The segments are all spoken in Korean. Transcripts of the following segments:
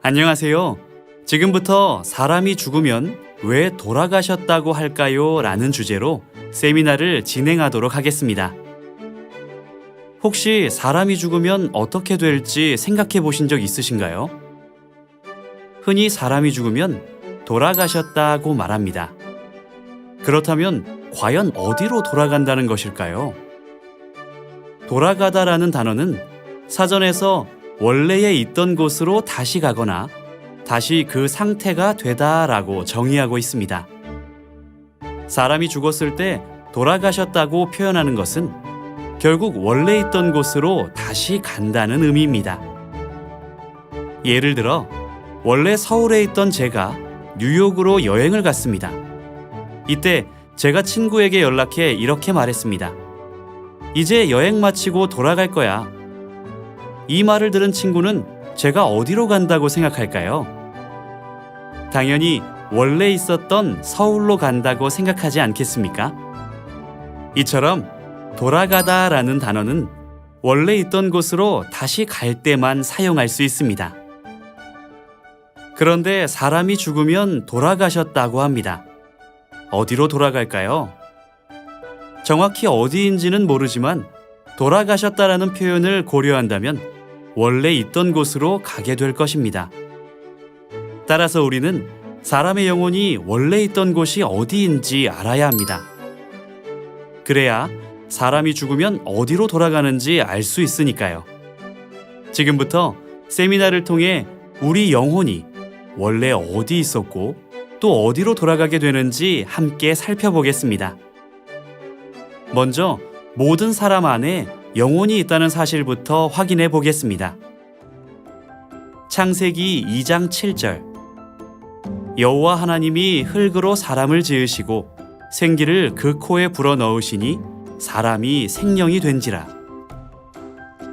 안녕하세요. 지금부터 사람이 죽으면 왜 돌아가셨다고 할까요? 라는 주제로 세미나를 진행하도록 하겠습니다. 혹시 사람이 죽으면 어떻게 될지 생각해 보신 적 있으신가요? 흔히 사람이 죽으면 돌아가셨다고 말합니다. 그렇다면 과연 어디로 돌아간다는 것일까요? 돌아가다라는 단어는 사전에서 원래에 있던 곳으로 다시 가거나 다시 그 상태가 되다라고 정의하고 있습니다. 사람이 죽었을 때 돌아가셨다고 표현하는 것은 결국 원래 있던 곳으로 다시 간다는 의미입니다. 예를 들어, 원래 서울에 있던 제가 뉴욕으로 여행을 갔습니다. 이때 제가 친구에게 연락해 이렇게 말했습니다. 이제 여행 마치고 돌아갈 거야. 이 말을 들은 친구는 제가 어디로 간다고 생각할까요? 당연히 원래 있었던 서울로 간다고 생각하지 않겠습니까? 이처럼 돌아가다 라는 단어는 원래 있던 곳으로 다시 갈 때만 사용할 수 있습니다. 그런데 사람이 죽으면 돌아가셨다고 합니다. 어디로 돌아갈까요? 정확히 어디인지는 모르지만 돌아가셨다라는 표현을 고려한다면 원래 있던 곳으로 가게 될 것입니다. 따라서 우리는 사람의 영혼이 원래 있던 곳이 어디인지 알아야 합니다. 그래야 사람이 죽으면 어디로 돌아가는지 알 수 있으니까요. 지금부터 세미나를 통해 우리 영혼이 원래 어디 있었고 또 어디로 돌아가게 되는지 함께 살펴보겠습니다. 먼저 모든 사람 안에 영혼이 있다는 사실부터 확인해 보겠습니다. 창세기 2장 7절 여호와 하나님이 흙으로 사람을 지으시고 생기를 그 코에 불어 넣으시니 사람이 생명이 된지라.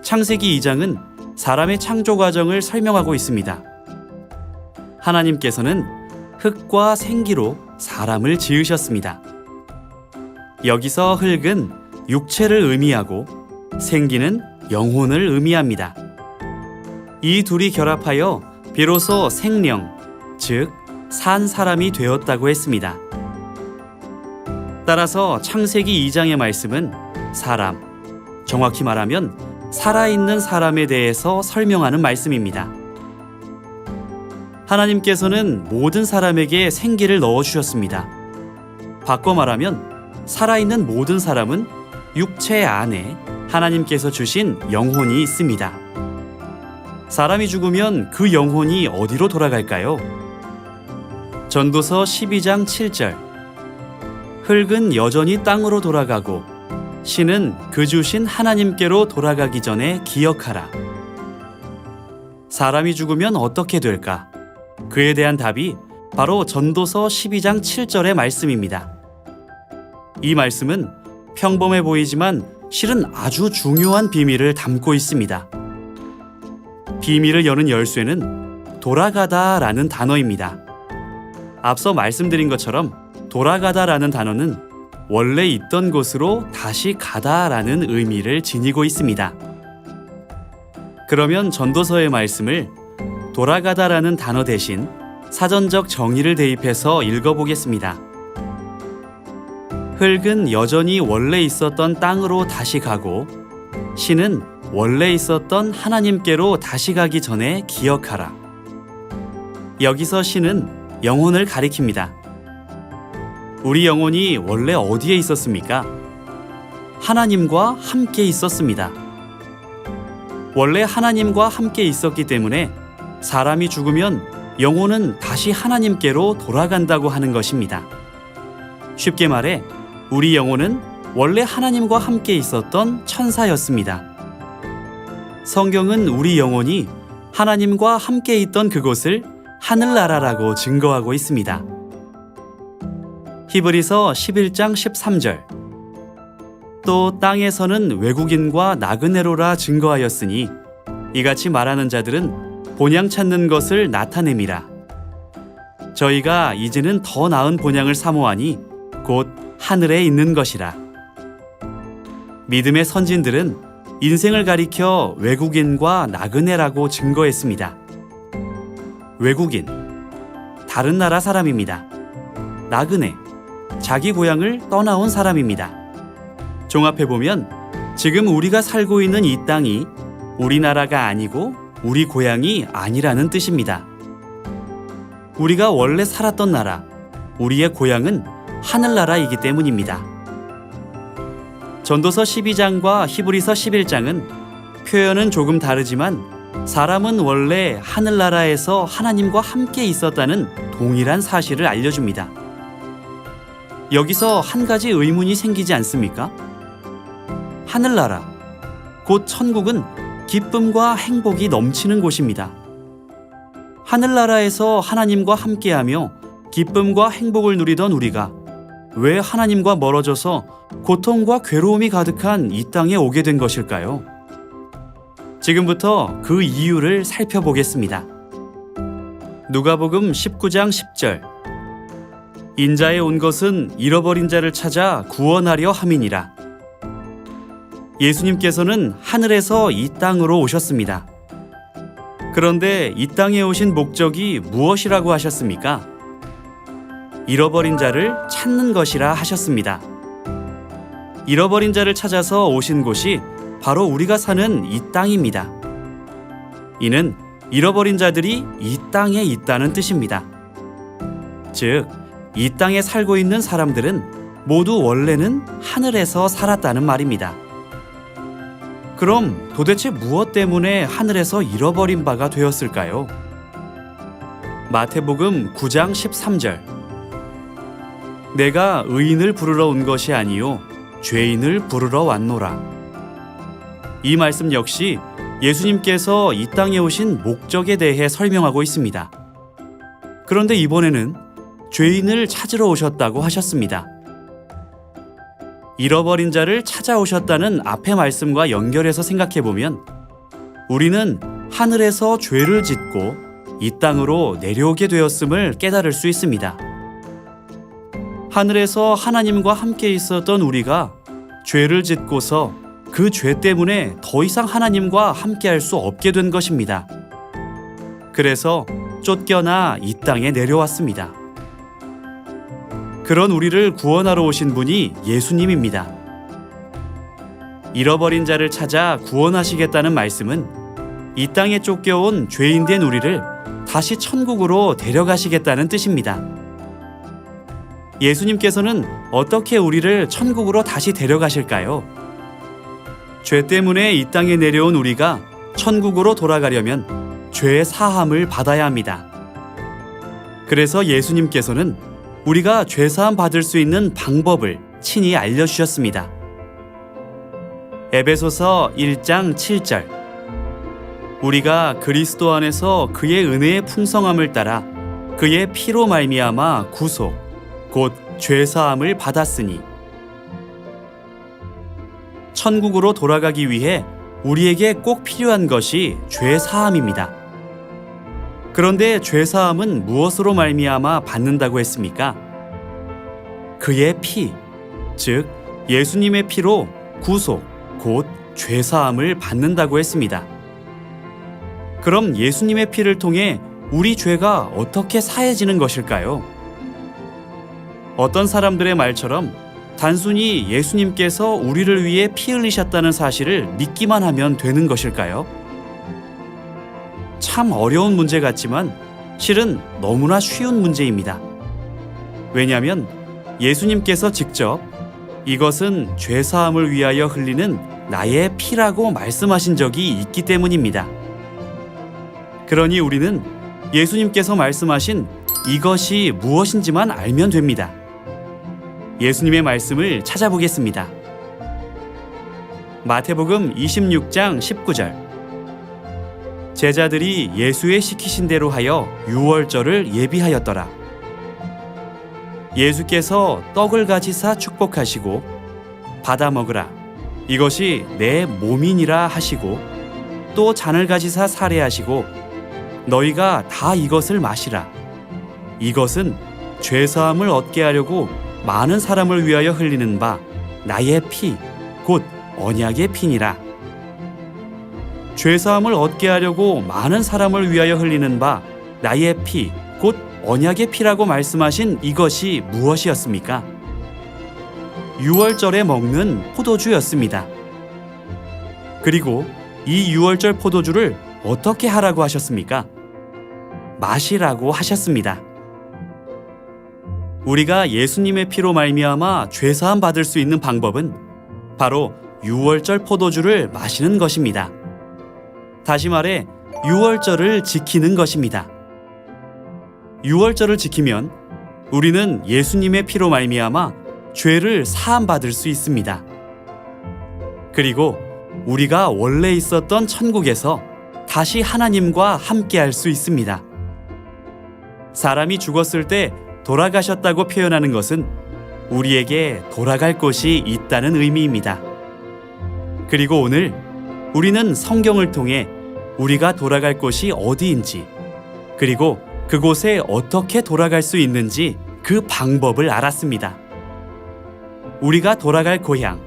창세기 2장은 사람의 창조 과정을 설명하고 있습니다. 하나님께서는 흙과 생기로 사람을 지으셨습니다. 여기서 흙은 육체를 의미하고 생기는 영혼을 의미합니다. 이 둘이 결합하여 비로소 생명, 즉, 산 사람이 되었다고 했습니다. 따라서 창세기 2장의 말씀은 사람, 정확히 말하면 살아있는 사람에 대해서 설명하는 말씀입니다. 하나님께서는 모든 사람에게 생기를 넣어주셨습니다. 바꿔 말하면 살아있는 모든 사람은 육체 안에 하나님께서 주신 영혼이 있습니다. 사람이 죽으면 그 영혼이 어디로 돌아갈까요? 전도서 12장 7절 흙은 여전히 땅으로 돌아가고 신은 그 주신 하나님께로 돌아가기 전에 기억하라. 사람이 죽으면 어떻게 될까? 그에 대한 답이 바로 전도서 12장 7절의 말씀입니다. 이 말씀은 평범해 보이지만 실은 아주 중요한 비밀을 담고 있습니다. 비밀을 여는 열쇠는 돌아가다 라는 단어입니다. 앞서 말씀드린 것처럼 돌아가다 라는 단어는 원래 있던 곳으로 다시 가다 라는 의미를 지니고 있습니다. 그러면 전도서의 말씀을 돌아가다 라는 단어 대신 사전적 정의를 대입해서 읽어보겠습니다. 흙은 여전히 원래 있었던 땅으로 다시 가고 신은 원래 있었던 하나님께로 다시 가기 전에 기억하라. 여기서 신은 영혼을 가리킵니다. 우리 영혼이 원래 어디에 있었습니까? 하나님과 함께 있었습니다. 원래 하나님과 함께 있었기 때문에 사람이 죽으면 영혼은 다시 하나님께로 돌아간다고 하는 것입니다. 쉽게 말해, 우리 영혼은 원래 하나님과 함께 있었던 천사였습니다. 성경은 우리 영혼이 하나님과 함께 있던 그곳을 하늘나라라고 증거하고 있습니다. 히브리서 11장 13절 또 땅에서는 외국인과 나그네로라 증거하였으니 이같이 말하는 자들은 본향 찾는 것을 나타냄이라 저희가 이제는 더 나은 본향을 사모하니 곧 하늘에 있는 것이라 믿음의 선진들은 인생을 가리켜 외국인과 나그네라고 증거했습니다. 외국인, 다른 나라 사람입니다. 나그네, 자기 고향을 떠나온 사람입니다. 종합해보면 지금 우리가 살고 있는 이 땅이 우리나라가 아니고 우리 고향이 아니라는 뜻입니다. 우리가 원래 살았던 나라, 우리의 고향은 하늘나라이기 때문입니다. 전도서 12장과 히브리서 11장은 표현은 조금 다르지만 사람은 원래 하늘나라에서 하나님과 함께 있었다는 동일한 사실을 알려줍니다. 여기서 한 가지 의문이 생기지 않습니까? 하늘나라, 곧 천국은 기쁨과 행복이 넘치는 곳입니다. 하늘나라에서 하나님과 함께하며 기쁨과 행복을 누리던 우리가 왜 하나님과 멀어져서 고통과 괴로움이 가득한 이 땅에 오게 된 것일까요? 지금부터 그 이유를 살펴보겠습니다. 누가복음 19장 10절 인자에 온 것은 잃어버린 자를 찾아 구원하려 함이니라. 예수님께서는 하늘에서 이 땅으로 오셨습니다. 그런데 이 땅에 오신 목적이 무엇이라고 하셨습니까? 잃어버린 자를 찾는 것이라 하셨습니다. 잃어버린 자를 찾아서 오신 곳이 바로 우리가 사는 이 땅입니다. 이는 잃어버린 자들이 이 땅에 있다는 뜻입니다. 즉, 이 땅에 살고 있는 사람들은 모두 원래는 하늘에서 살았다는 말입니다. 그럼 도대체 무엇 때문에 하늘에서 잃어버린 바가 되었을까요? 마태복음 9장 13절 내가 의인을 부르러 온 것이 아니요 죄인을 부르러 왔노라. 이 말씀 역시 예수님께서 이 땅에 오신 목적에 대해 설명하고 있습니다. 그런데 이번에는 죄인을 찾으러 오셨다고 하셨습니다. 잃어버린 자를 찾아오셨다는 앞의 말씀과 연결해서 생각해 보면 우리는 하늘에서 죄를 짓고 이 땅으로 내려오게 되었음을 깨달을 수 있습니다. 하늘에서 하나님과 함께 있었던 우리가 죄를 짓고서 그 죄 때문에 더 이상 하나님과 함께 할 수 없게 된 것입니다. 그래서 쫓겨나 이 땅에 내려왔습니다. 그런 우리를 구원하러 오신 분이 예수님입니다. 잃어버린 자를 찾아 구원하시겠다는 말씀은 이 땅에 쫓겨온 죄인된 우리를 다시 천국으로 데려가시겠다는 뜻입니다. 예수님께서는 어떻게 우리를 천국으로 다시 데려가실까요? 죄 때문에 이 땅에 내려온 우리가 천국으로 돌아가려면 죄의 사함을 받아야 합니다. 그래서 예수님께서는 우리가 죄 사함 받을 수 있는 방법을 친히 알려 주셨습니다. 에베소서 1장 7절 우리가 그리스도 안에서 그의 은혜의 풍성함을 따라 그의 피로 말미암아 구속 곧 죄사함을 받았으니 천국으로 돌아가기 위해 우리에게 꼭 필요한 것이 죄사함입니다. 그런데 죄사함은 무엇으로 말미암아 받는다고 했습니까? 그의 피, 즉 예수님의 피로 구속, 곧 죄사함을 받는다고 했습니다. 그럼 예수님의 피를 통해 우리 죄가 어떻게 사해지는 것일까요? 어떤 사람들의 말처럼 단순히 예수님께서 우리를 위해 피 흘리셨다는 사실을 믿기만 하면 되는 것일까요? 참 어려운 문제 같지만 실은 너무나 쉬운 문제입니다. 왜냐하면 예수님께서 직접 이것은 죄사함을 위하여 흘리는 나의 피라고 말씀하신 적이 있기 때문입니다. 그러니 우리는 예수님께서 말씀하신 이것이 무엇인지만 알면 됩니다. 예수님의 말씀을 찾아보겠습니다. 마태복음 26장 19절 제자들이 예수의 시키신 대로 하여 유월절을 예비하였더라. 예수께서 떡을 가지 사 축복하시고 받아 먹으라. 이것이 내 몸이니라 하시고 또 잔을 가지 사 사례하시고 너희가 다 이것을 마시라. 이것은 죄 사함을 얻게 하려고 많은 사람을 위하여 흘리는 바 나의 피, 곧 언약의 피니라. 죄 사함을 얻게 하려고 많은 사람을 위하여 흘리는 바 나의 피, 곧 언약의 피라고 말씀하신 이것이 무엇이었습니까? 6월절에 먹는 포도주였습니다. 그리고 이 6월절 포도주를 어떻게 하라고 하셨습니까? 마시라고 하셨습니다. 우리가 예수님의 피로 말미암아 죄 사함 받을 수 있는 방법은 바로 6월절 포도주를 마시는 것입니다. 다시 말해 6월절을 지키는 것입니다. 6월절을 지키면 우리는 예수님의 피로 말미암아 죄를 사함 받을 수 있습니다. 그리고 우리가 원래 있었던 천국에서 다시 하나님과 함께 할 수 있습니다. 사람이 죽었을 때 돌아가셨다고 표현하는 것은 우리에게 돌아갈 곳이 있다는 의미입니다. 그리고 오늘 우리는 성경을 통해 우리가 돌아갈 곳이 어디인지 그리고 그곳에 어떻게 돌아갈 수 있는지 그 방법을 알았습니다. 우리가 돌아갈 고향,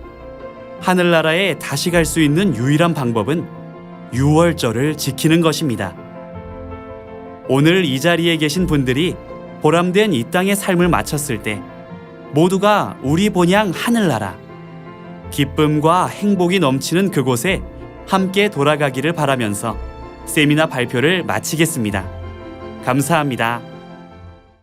하늘나라에 다시 갈 수 있는 유일한 방법은 6월절을 지키는 것입니다. 오늘 이 자리에 계신 분들이 보람된 이 땅의 삶을 마쳤을 때 모두가 우리 본향 하늘나라, 기쁨과 행복이 넘치는 그곳에 함께 돌아가기를 바라면서 세미나 발표를 마치겠습니다. 감사합니다.